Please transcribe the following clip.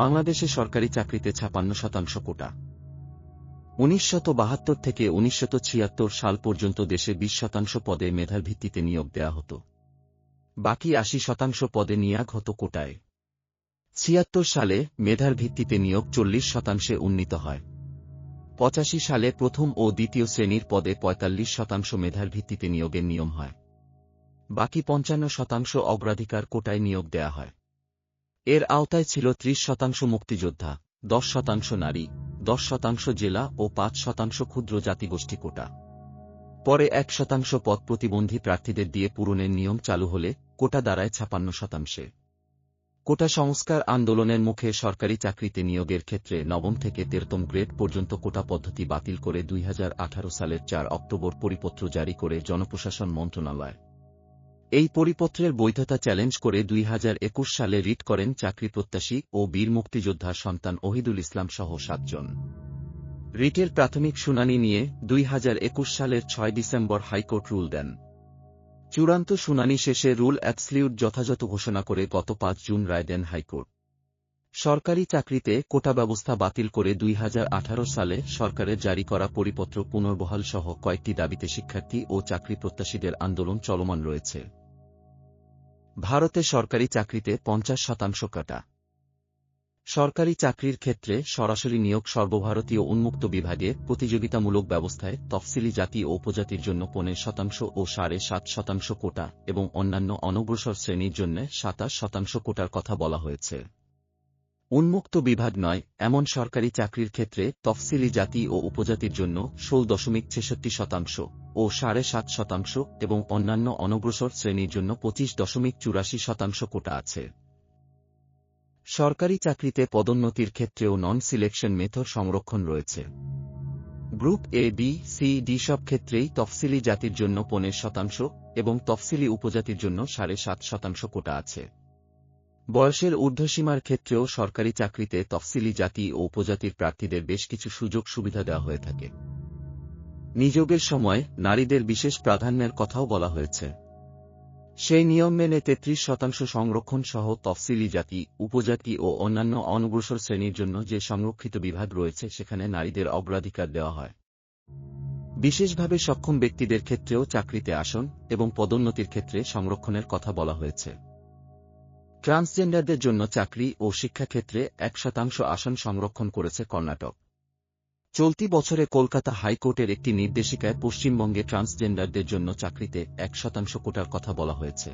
বাংলাদেশে সরকারি চাকরিতে ছাপান্ন শতাংশ কোটা। উনিশশত বাহাত্তর থেকে উনিশশত ছিয়াত্তর সাল পর্যন্ত দেশে বিশ শতাংশ পদে মেধার ভিত্তিতে নিয়োগ দেয়া হতো। বাকি আশি শতাংশ পদে নিয়োগ হতো কোটায়। ছিয়াত্তর সালে মেধার ভিত্তিতে নিয়োগ চল্লিশ শতাংশে উন্নীত হয়। পঁচাশি সালে প্রথম ও দ্বিতীয় শ্রেণির পদে পঁয়তাল্লিশ শতাংশ মেধার ভিত্তিতে নিয়োগের নিয়ম হয়। বাকি পঞ্চান্ন শতাংশ অগ্রাধিকার কোটায় নিয়োগ দেয়া হয়। এর আওতায় ছিল ত্রিশ শতাংশ মুক্তিযোদ্ধা, দশ শতাংশ নারী, দশ শতাংশ জেলা ও পাঁচ শতাংশ ক্ষুদ্র জাতিগোষ্ঠী কোটা। পরে এক শতাংশ পদ প্রতিবন্ধী প্রার্থীদের দিয়ে পূরণের নিয়ম চালু হলে কোটা দাঁড়ায় ছাপান্ন শতাংশে। কোটা সংস্কার আন্দোলনের মুখে সরকারি চাকরিতে নিয়োগের ক্ষেত্রে নবম থেকে তেরতম গ্রেড পর্যন্ত কোটা পদ্ধতি বাতিল করে দুই হাজার আঠারো সালের চার অক্টোবর পরিপত্র জারি করে জনপ্রশাসন মন্ত্রণালয়। এই পরিপত্রের বৈধতা চ্যালেঞ্জ করে দুই হাজার একুশ সালে রিট করেন চাকরি প্রত্যাশী ও বীর মুক্তিযোদ্ধার সন্তান ওহিদুল ইসলাম সহ সাতজন। রিটের প্রাথমিক শুনানি নিয়ে দুই হাজার একুশ সালের ছয় ডিসেম্বর হাইকোর্ট রুল দেন। চূড়ান্ত শুনানি শেষে রুল অ্যাবসলিউট যথাযথ ঘোষণা করে গত পাঁচ জুন রায় দেন হাইকোর্ট। সরকারি চাকরিতে কোটা ব্যবস্থা বাতিল করে দুই হাজার আঠারো সালে সরকারের জারি করা পরিপত্র পুনর্বহাল সহ কয়েকটি দাবিতে শিক্ষার্থী ও চাকরি প্রত্যাশীদের আন্দোলন চলমান রয়েছে। ভারতে সরকারি চাকরিতে পঞ্চাশ শতাংশ কাটা। সরকারি চাকরির ক্ষেত্রে সরাসরি নিয়োগ সর্বভারতীয় উন্মুক্ত বিভাগে প্রতিযোগিতামূলক ব্যবস্থায় তফসিলি জাতি ও উপজাতির জন্য পনেরো শতাংশ ও সাড়ে সাত শতাংশ কোটা এবং অন্যান্য অনগ্রসর শ্রেণির জন্য সাতাশ শতাংশ কোটার কথা বলা হয়েছে। উন্মুক্ত বিভাগ নয়, এমন সরকারি চাকরির ক্ষেত্রে তফসিলি জাতি ও উপজাতির জন্য ষোল দশমিক ছেষট্টি শতাংশ ও সাড়ে সাত শতাংশ এবং অন্যান্য অনগ্রসর শ্রেণির জন্য পঁচিশ দশমিক চুরাশি শতাংশ কোটা আছে। সরকারি চাকরিতে পদোন্নতির ক্ষেত্রেও নন সিলেকশন মেথড সংরক্ষণ রয়েছে। Group A B C D সব ক্ষেত্রেই তফসিলি জাতির জন্য পনেরো শতাংশ এবং তফসিলি উপজাতির জন্য সাড়ে সাত শতাংশ কোটা আছে। বয়সের ঊর্ধ্বসীমার ক্ষেত্রেও সরকারি চাকরিতে তফসিলি জাতি ও উপজাতির প্রার্থীদের বেশ কিছু সুযোগ সুবিধা দেওয়া হয়ে থাকে। নিযোগের সময় নারীদের বিশেষ প্রাধান্যের কথাও বলা হয়েছে। সেই নিয়ম মেনে তেত্রিশ শতাংশ সংরক্ষণ সহ তফসিলি জাতি, উপজাতি ও অন্যান্য অনগ্রসর শ্রেণির জন্য যে সংরক্ষিত বিভাগ রয়েছে, সেখানে নারীদের অগ্রাধিকার দেওয়া হয়। বিশেষভাবে সক্ষম ব্যক্তিদের ক্ষেত্রেও চাকরিতে আসন এবং পদোন্নতির ক্ষেত্রে সংরক্ষণের কথা বলা হয়েছে। ট্রান্সজেন্ডারদের জন্য চাকরি ও শিক্ষাক্ষেত্রে এক শতাংশ আসন সংরক্ষণ করেছে কর্ণাটক। চলতি বছরে কলকাতা হাইকোর্টের একটি নির্দেশিকায় পশ্চিমবঙ্গে ট্রান্সজেন্ডারদের জন্য চাকরিতে এক শতাংশ কোটার কথা বলা হয়েছে।